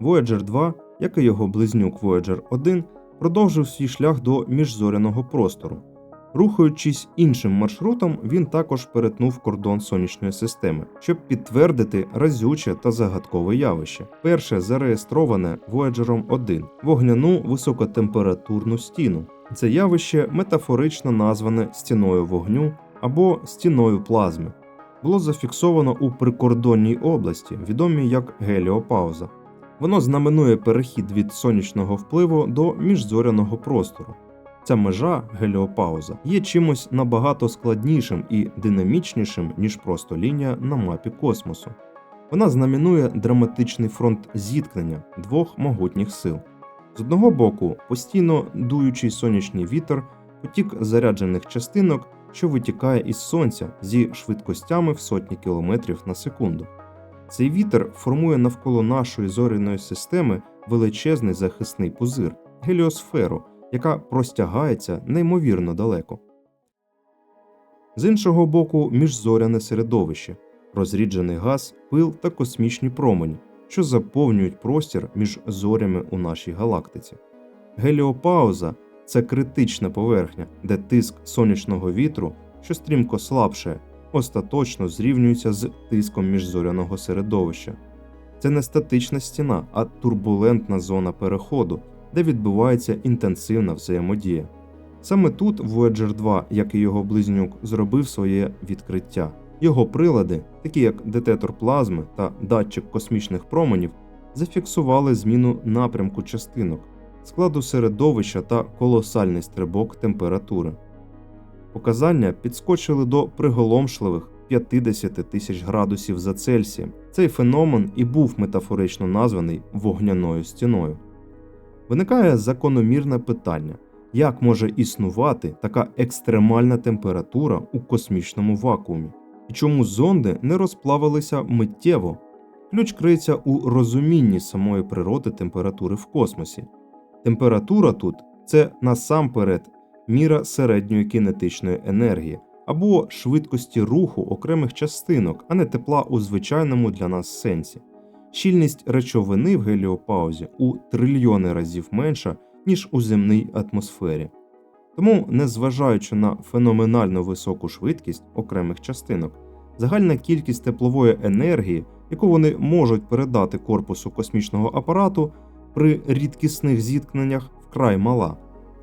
Voyager 2, як і його близнюк Voyager 1, продовжив свій шлях до міжзоряного простору. Рухаючись іншим маршрутом, він також перетнув кордон сонячної системи, щоб підтвердити разюче та загадкове явище. Перше зареєстроване Voyager 1 вогняну високотемпературну стіну. Це явище метафорично назване стіною вогню або стіною плазми. Було зафіксовано у прикордонній області, відомій як геліопауза. Воно знаменує перехід від сонячного впливу до міжзоряного простору. Ця межа геліопауза є чимось набагато складнішим і динамічнішим, ніж просто лінія на мапі космосу. Вона знаменує драматичний фронт зіткнення двох могутніх сил. З одного боку, постійно дуючий сонячний вітер, потік заряджених частинок, що витікає із сонця зі швидкостями в сотні кілометрів на секунду. Цей вітер формує навколо нашої зоряної системи величезний захисний пузир геліосферу, яка простягається неймовірно далеко. З іншого боку, міжзоряне середовище, розріджений газ, пил та космічні промені, що заповнюють простір між зорями у нашій галактиці. Геліопауза це критична поверхня, де тиск сонячного вітру, що стрімко слабшає, остаточно зрівнюється з тиском міжзоряного середовища. Це не статична стіна, а турбулентна зона переходу, де відбувається інтенсивна взаємодія. Саме тут Voyager 2, як і його близнюк, зробив своє відкриття. Його прилади, такі як детектор плазми та датчик космічних променів, зафіксували зміну напрямку частинок, складу середовища та колосальний стрибок температури. Показання підскочили до приголомшливих 50 тисяч градусів за Цельсієм. Цей феномен і був метафорично названий вогняною стіною. Виникає закономірне питання, як може існувати така екстремальна температура у космічному вакуумі, і чому зонди не розплавилися миттєво? Ключ криється у розумінні самої природи температури в космосі. Температура тут це насамперед міра середньої кінетичної енергії або швидкості руху окремих частинок, а не тепла у звичайному для нас сенсі. Щільність речовини в геліопаузі у трильйони разів менша, ніж у земній атмосфері. Тому, незважаючи на феноменально високу швидкість окремих частинок, загальна кількість теплової енергії, яку вони можуть передати корпусу космічного апарату при рідкісних зіткненнях, вкрай мала.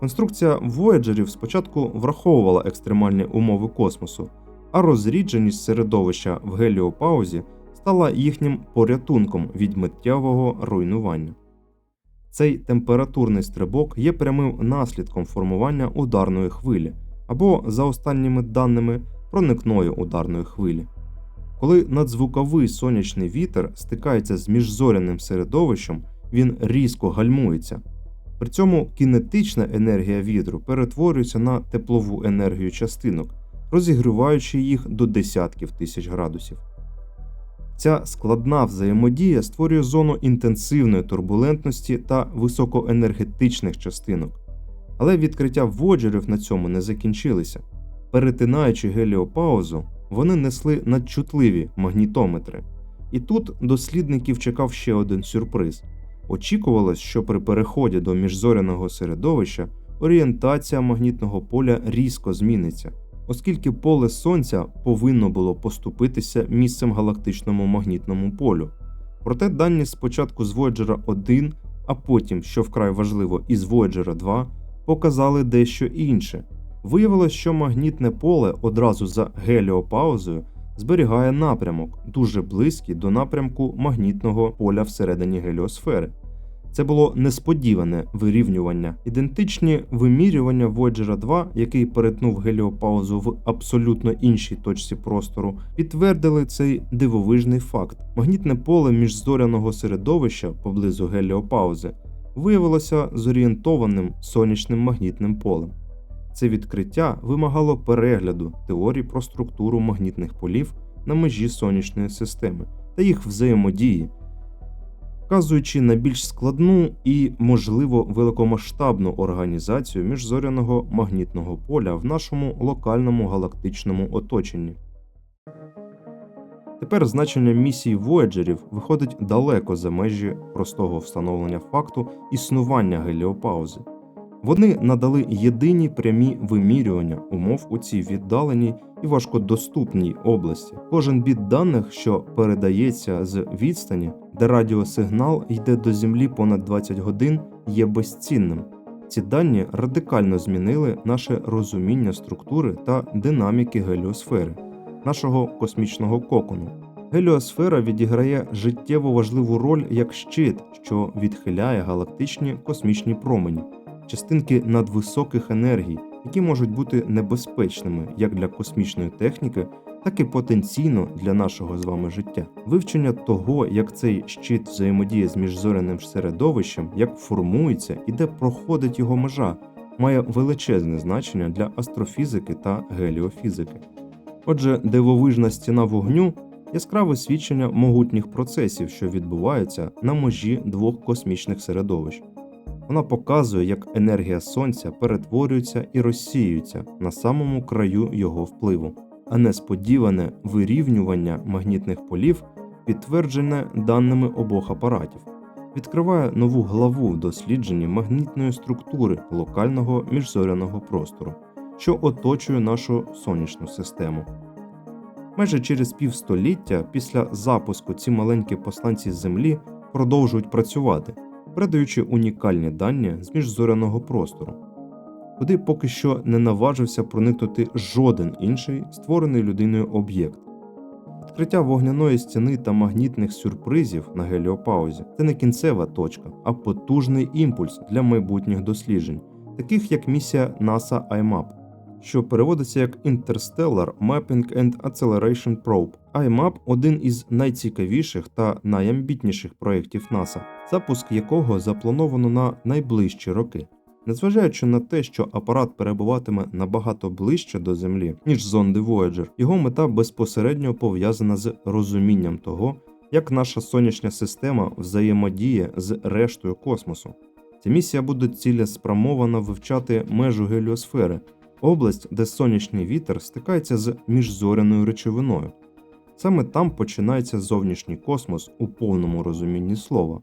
Конструкція Вояджерів спочатку враховувала екстремальні умови космосу, а розрідженість середовища в геліопаузі стала їхнім порятунком від миттєвого руйнування. Цей температурний стрибок є прямим наслідком формування ударної хвилі або, за останніми даними, проникної ударної хвилі. Коли надзвуковий сонячний вітер стикається з міжзоряним середовищем, він різко гальмується. При цьому кінетична енергія вітру перетворюється на теплову енергію частинок, розігріваючи їх до десятків тисяч градусів. Ця складна взаємодія створює зону інтенсивної турбулентності та високоенергетичних частинок. Але відкриття воджерів на цьому не закінчилися. Перетинаючи геліопаузу, вони несли надчутливі магнітометри. І тут дослідників чекав ще один сюрприз. Очікувалось, що при переході до міжзоряного середовища орієнтація магнітного поля різко зміниться, оскільки поле Сонця повинно було поступитися місцем галактичному магнітному полю. Проте дані спочатку з Voyager 1, а потім, що вкрай важливо, із Voyager 2, показали дещо інше. Виявилось, що магнітне поле одразу за геліопаузою зберігає напрямок, дуже близький до напрямку магнітного поля всередині геліосфери. Це було несподіване вирівнювання. Ідентичні вимірювання Voyager 2, який перетнув геліопаузу в абсолютно іншій точці простору, підтвердили цей дивовижний факт. Магнітне поле міжзоряного середовища поблизу геліопаузи виявилося зорієнтованим сонячним магнітним полем. Це відкриття вимагало перегляду теорій про структуру магнітних полів на межі сонячної системи та їх взаємодії. Вказуючи на більш складну і, можливо, великомасштабну організацію міжзоряного магнітного поля в нашому локальному галактичному оточенні. Тепер значення місій Вояджерів виходить далеко за межі простого встановлення факту існування геліопаузи. Вони надали єдині прямі вимірювання умов у цій віддаленій і важкодоступній області. Кожен біт даних, що передається з відстані, де радіосигнал йде до Землі понад 20 годин, є безцінним. Ці дані радикально змінили наше розуміння структури та динаміки геліосфери, нашого космічного кокону. Геліосфера відіграє життєво важливу роль як щит, що відхиляє галактичні космічні промені, частинки надвисоких енергій, які можуть бути небезпечними як для космічної техніки, так і потенційно для нашого з вами життя. Вивчення того, як цей щит взаємодіє з міжзоряним середовищем, як формується і де проходить його межа, має величезне значення для астрофізики та геліофізики. Отже, дивовижна стіна вогню яскраве свідчення могутніх процесів, що відбуваються на межі двох космічних середовищ. Вона показує, як енергія сонця перетворюється і розсіюється на самому краю його впливу, а несподіване вирівнювання магнітних полів підтверджене даними обох апаратів, відкриває нову главу в дослідженні магнітної структури локального міжзоряного простору, що оточує нашу сонячну систему. Майже через півстоліття після запуску ці маленькі посланці Землі продовжують працювати, передаючи унікальні дані з міжзоряного простору, куди поки що не наважився проникнути жоден інший створений людиною об'єкт. Відкриття вогняної стіни та магнітних сюрпризів на геліопаузі це не кінцева точка, а потужний імпульс для майбутніх досліджень, таких як місія NASA IMAP що переводиться як Interstellar Mapping and Acceleration Probe. IMAP – один із найцікавіших та найамбітніших проєктів НАСА, запуск якого заплановано на найближчі роки. Незважаючи на те, що апарат перебуватиме набагато ближче до Землі, ніж зонди Voyager, його мета безпосередньо пов'язана з розумінням того, як наша сонячна система взаємодіє з рештою космосу. Ця місія буде цілеспрямовано вивчати межу геліосфери, область, де сонячний вітер стикається з міжзоряною речовиною. Саме там починається зовнішній космос у повному розумінні слова.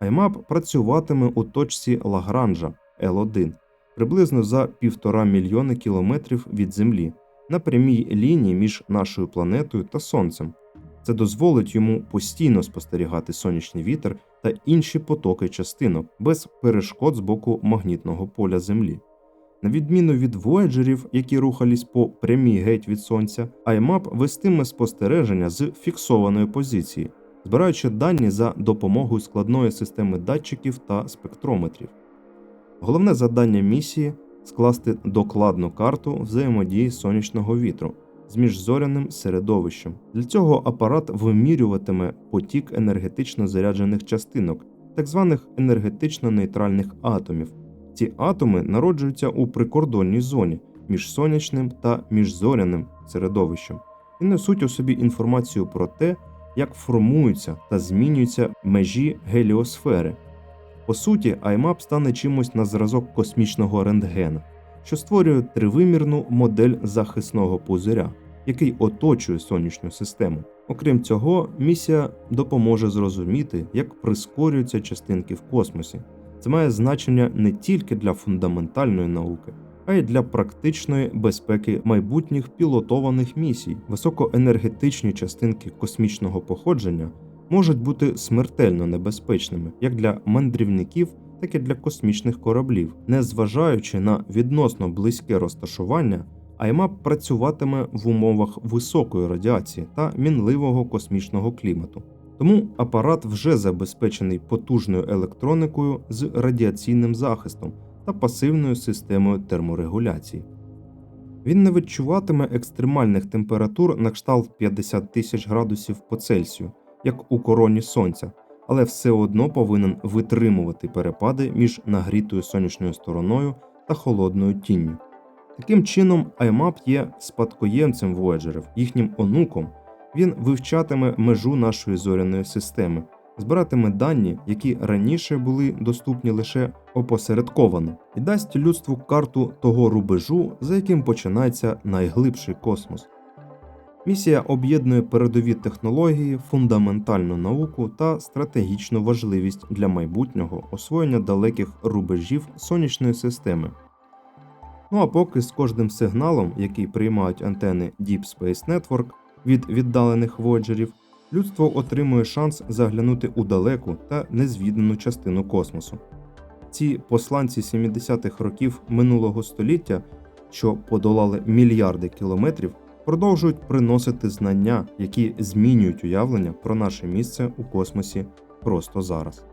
IMAP працюватиме у точці Лагранжа L1 приблизно за півтора мільйони кілометрів від Землі на прямій лінії між нашою планетою та Сонцем. Це дозволить йому постійно спостерігати сонячний вітер та інші потоки частинок без перешкод з боку магнітного поля Землі. На відміну від вояджерів, які рухались по прямій геть від сонця, IMAP вестиме спостереження з фіксованої позиції, збираючи дані за допомогою складної системи датчиків та спектрометрів. Головне завдання місії скласти докладну карту взаємодії сонячного вітру з міжзоряним середовищем. Для цього апарат вимірюватиме потік енергетично заряджених частинок, так званих енергетично нейтральних атомів. Ці атоми народжуються у прикордонній зоні між сонячним та міжзоряним середовищем і несуть у собі інформацію про те, як формуються та змінюються межі геліосфери. По суті, IMAP стане чимось на зразок космічного рентгена, що створює тривимірну модель захисного пузиря, який оточує сонячну систему. Окрім цього, місія допоможе зрозуміти, як прискорюються частинки в космосі. Це має значення не тільки для фундаментальної науки, а й для практичної безпеки майбутніх пілотованих місій. Високоенергетичні частинки космічного походження можуть бути смертельно небезпечними як для мандрівників, так і для космічних кораблів, незважаючи на відносно близьке розташування. IMAP працюватиме в умовах високої радіації та мінливого космічного клімату. Тому апарат вже забезпечений потужною електроникою з радіаційним захистом та пасивною системою терморегуляції. Він не відчуватиме екстремальних температур на кшталт 50 тисяч градусів по Цельсію, як у короні Сонця, але все одно повинен витримувати перепади між нагрітою сонячною стороною та холодною тінню. Таким чином, IMAP є спадкоємцем Voyager, їхнім онуком він вивчатиме межу нашої зоряної системи, збиратиме дані, які раніше були доступні лише опосередковано, і дасть людству карту того рубежу, за яким починається найглибший космос. Місія об'єднує передові технології, фундаментальну науку та стратегічну важливість для майбутнього освоєння далеких рубежів сонячної системи. Ну а поки з кожним сигналом, який приймають антени Deep Space Network від віддалених воджерів, людство отримує шанс заглянути у далеку та незвідану частину космосу. Ці посланці 70-х років минулого століття, що подолали мільярди кілометрів, продовжують приносити знання, які змінюють уявлення про наше місце у космосі просто зараз.